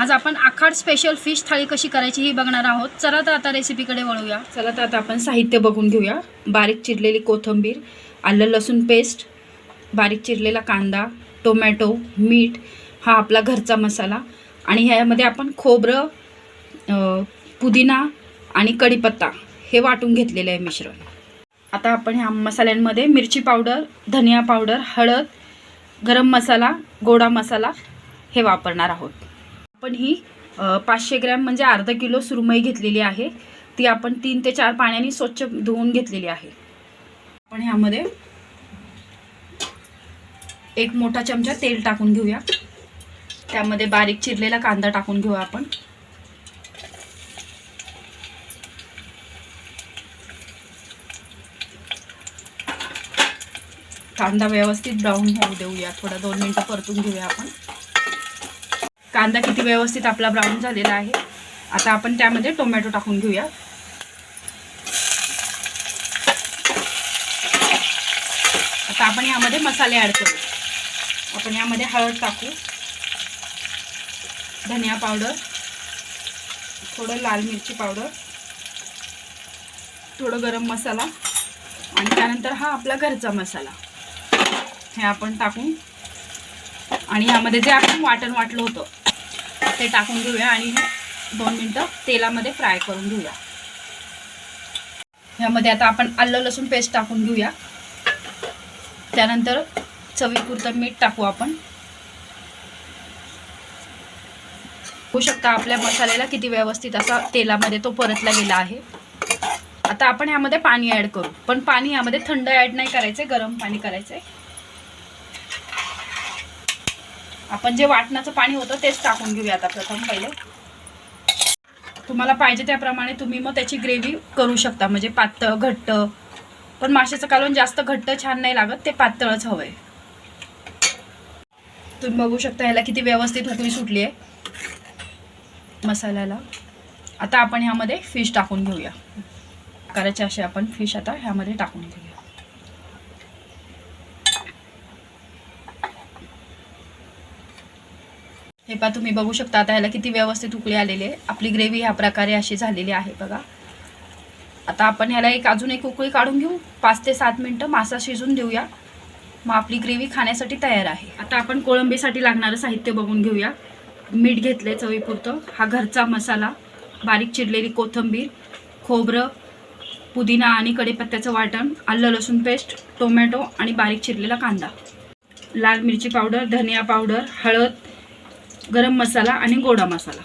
आज आपण आखाड special fish थाळी कशी करायची ही बघणार आहोत. चला तर आता रेसिपीकडे वळूया. चला तर आता आपण साहित्य बघून घेऊया. बारीक चिरलेली कोथिंबीर आलं लसूण पेस्ट बारीक चिरलेला कांदा टोमॅटो मीठ हा आपला घरचा मसाला. आणि ह्यामध्ये आपण खोबरं पुदिना आणि कढीपत्ता हे वाटून घेतलेलं आहे मिश्रण. आता आपण ह्या मसाल्यांमध्ये मिरची पावडर धनिया पावडर हळद गरम मसाला गोडा मसाला हे वापरणार आहोत. आपण ही पाचशे ग्रॅम म्हणजे अर्धा किलो सुरमई घेतलेली आहे. ती आपण तीन ते चार पाण्याने स्वच्छ धुवून घेतलेली आहे. आपण ह्यामध्ये एक मोठा चमचा तेल टाकून घेऊया. त्यामध्ये बारीक चिरलेला कांदा टाकून घेऊया आपण. कांदा व्यवस्थित ब्राऊन होऊ देऊया. थोडा दोन मिनटं परतून घेऊया आपण. कांदा किती व्यवस्थित आपला ब्राऊन झालेला आहे. आता आपण त्यामध्ये टोमॅटो टाकून घेऊया. आता आपण यामध्ये मसाले ॲड करू. आपण यामध्ये हळद टाकू. धनिया पावडर थोडं लाल मिरची पावडर थोडं गरम मसाला आणि त्यानंतर हा आपला घरचा मसाला. हे आपण टाकून आणि यामध्ये जे आपण वाटण वाटलं होतं ते टाकून घेऊया आणि हे दोन मिनटं तेलामध्ये फ्राय करून घेऊया. ह्यामध्ये आता आपण आलं लसूण पेस्ट टाकून घेऊया. त्यानंतर चवीपुरतं मीठ टाकू आपण. होऊ शकता आपल्या मसाल्याला किती व्यवस्थित असा तेलामध्ये तो परतला गेला आहे. आता आपण यामध्ये पाणी ॲड करू. पण पाणी यामध्ये थंड ॲड नाही करायचं गरम पाणी करायचं आहे आपण जे वाटणाचं पाणी होतं तेच टाकून घेऊया आता प्रथम पहिले. तुम्हाला पाहिजे त्याप्रमाणे तुम्ही मग त्याची ग्रेव्ही करू शकता. म्हणजे पातळ घट्ट. पण माशाचं कालवण जास्त घट्ट छान नाही लागत ते पातळच हवं आहे तुम्ही बघू शकता ह्याला किती व्यवस्थित उकळी सुटली आहे मसाल्याला. आता आपण ह्यामध्ये फिश टाकून घेऊया. करायचे असे आपण फिश आता ह्यामध्ये टाकून घेऊया. हे पहा तुम्ही बघू शकता आता ह्याला किती व्यवस्थित उकळी आलेली आहे. आपली ग्रेव्ही ह्या प्रकारे अशी झालेली आहे बघा. आता आपण ह्याला एक अजून एक उकळी काढून घेऊ. पाच ते सात मिनटं मासा शिजून देऊया. मग आपली ग्रेव्ही खाण्यासाठी तयार आहे. आता आपण कोळंबीसाठी लागणारं साहित्य बघून घेऊया. मीठ घेतले चवीपुरतं. हा घरचा मसाला बारीक चिरलेली कोथिंबीर खोबरं पुदिना आणि कढीपत्त्याचं वाटण आलं लसूण पेस्ट टोमॅटो आणि बारीक चिरलेला कांदा. लाल मिरची पावडर धनिया पावडर हळद गरम मसाला आणि गोडा मसाला.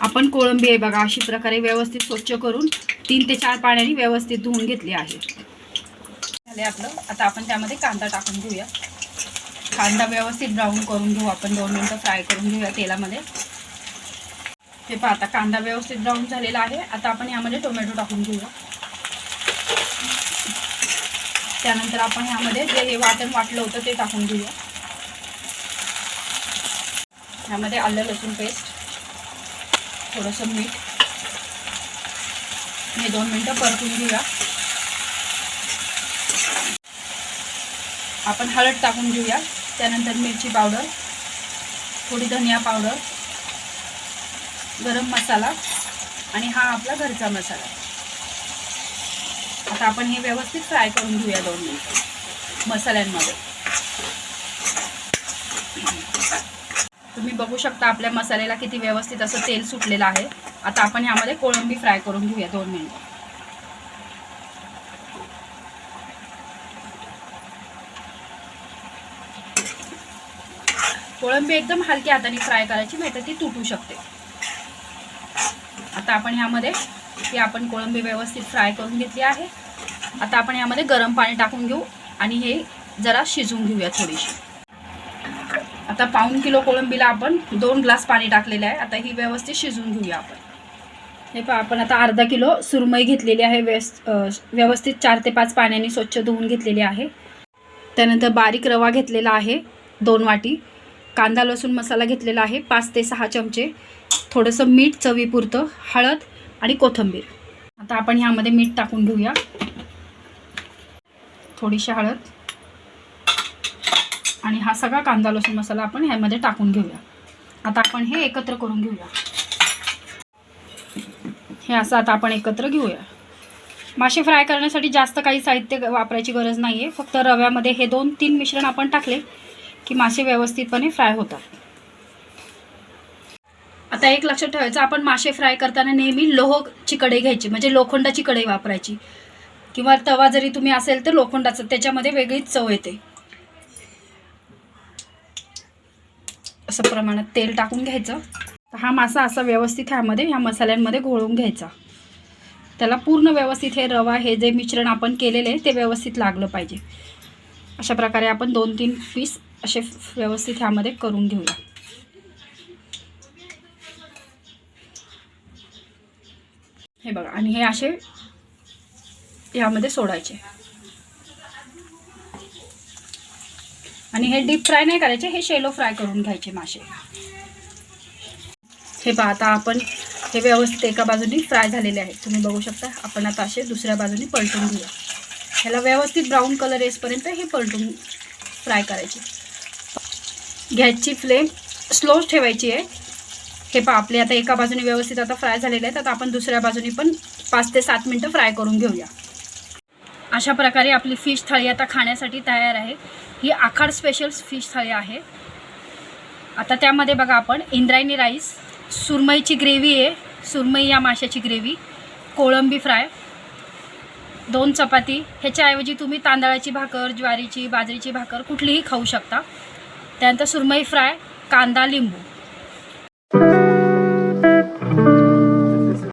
आपण कोळंबी आहे बघा अशी प्रकारे व्यवस्थित स्वच्छ करून तीन ते चार पाण्याने व्यवस्थित धुवून घेतली आहे. झाले आपलं. आता आपण त्यामध्ये कांदा टाकून घेऊया. कांदा व्यवस्थित ब्राऊन करून घेऊ आपण. दोन मिनटं फ्राय करून घेऊया तेलामध्ये. हे पहा आता कांदा व्यवस्थित ब्राऊन झालेला आहे. आता आपण यामध्ये टोमॅटो टाकून घेऊया. त्यानंतर आपण ह्यामध्ये जे हे वाटण वाटलं होतं ते टाकून घेऊया. ह्यामध्ये आलं लसूण पेस्ट थोडंसं मीठ. हे दोन मिनटं परतून घेऊया. आपण हळद टाकून घेऊया. त्यानंतर मिरची पावडर थोडी धनिया पावडर गरम मसाला आणि हा आपला घरचा मसाला. आता आपण हे व्यवस्थित फ्राय करून घेऊया दोन मिनिटं मसाल्यांमध्ये. तुम्ही बघू शकता आपल्या मसाल्याला किती व्यवस्थित असं तेल सुटलेलं आहे. आता आपण ह्यामध्ये कोळंबी फ्राय करून घेऊया दोन मिनिटं. कोळंबी एकदम हलक्या हाताने फ्राय करायची नाही तर ती तुटू शकते. आता आपण ह्यामध्ये ती आपण कोळंबी व्यवस्थित फ्राय करून घेतली आहे. आता आपण ह्यामध्ये गरम पाणी टाकून घेऊ आणि हे जरा शिजवून घेऊया थोडीशी. आता पाऊन किलो कोळंबीला आपण दोन ग्लास पाणी टाकलेलं आहे. आता ही व्यवस्थित शिजवून घेऊया आपण. हे पहा आपण आता अर्धा किलो सुरमई घेतलेली आहे. व्यवस्थित चार ते पाच पाण्याने स्वच्छ धुवून घेतलेली आहे. त्यानंतर बारीक रवा घेतलेला आहे दोन वाटी. कांदा लसूण मसाला घेतलेला आहे पाच ते सहा चमचे. थोडंसं मीठ चवीपुरतं हळद आणि कोथिंबीर. आता आपण ह्यामध्ये मीठ टाकून घेऊया. थोडीशी हळद. आणि हा सगळा कांदा लसूण मसाला आपण ह्यामध्ये टाकून घेऊया. आता आपण हे एकत्र करून घेऊया. हे असं आता आपण एकत्र घेऊया. मासे फ्राय करण्यासाठी जास्त काही साहित्य वापरायची गरज नाही आहे फक्त रव्यामध्ये हे दोन तीन मिश्रण आपण टाकले की मासे व्यवस्थितपणे फ्राय होतात. आता एक लक्षात ठेवायचं आपण मासे फ्राय करताना नेहमी लोहची कढई घ्यायची म्हणजे लोखंडाची कढई वापरायची. किंवा तवा जरी तुम्ही असेल तर लोखंडाचं त्याच्यामध्ये वेगळीच चव येते. असं प्रमाणात तेल टाकून घ्यायचं. तर हा मासा असा व्यवस्थित ह्यामध्ये ह्या मसाल्यांमध्ये घोळून घ्यायचा. त्याला पूर्ण व्यवस्थित हे रवा हे जे मिश्रण आपण केलेले आहे ते व्यवस्थित लागलं पाहिजे. अशा प्रकारे आपण दोन तीन पीस असे व्यवस्थित ह्यामध्ये करून घेऊया. हे बघा आणि हे असे यामध्ये सोडायचे. आणि हे डीप फ्राय नाही करायचे हे शेलो फ्राय करून घ्यायचे मासे. हे पहा आता आपण हे व्यवस्थित एका बाजूनी फ्राय झालेले आहेत. तुम्ही बघू शकता आपण आता असे दुसऱ्या बाजूनी पलटून घेऊया. ह्याला व्यवस्थित ब्राऊन कलर येसपर्यंत हे पलटून फ्राय करायचे. गॅसची फ्लेम स्लो ठेवायची आहे. हे पहा आपले आता एका बाजूने व्यवस्थित आता फ्राय झालेले आहेत. आता आपण दुसऱ्या बाजूनी पण पाच ते सात मिनटं फ्राय करून घेऊया. अशा प्रकारे आपली फिश थाळी आता खाण्यासाठी तयार आहे. ही आखाड स्पेशल फिश थाळी आहे. आता त्यामध्ये बघा आपण इंद्रायणी राईस सुरमईची ग्रेव्ही आहे. सुरमई या माशाची ग्रेव्ही कोळंबी फ्राय दोन चपाती ह्याच्याऐवजी तुम्ही तांदळाची भाकर ज्वारीची बाजरीची भाकर कुठलीही खाऊ शकता. त्यानंतर सुरमई फ्राय कांदा लिंबू.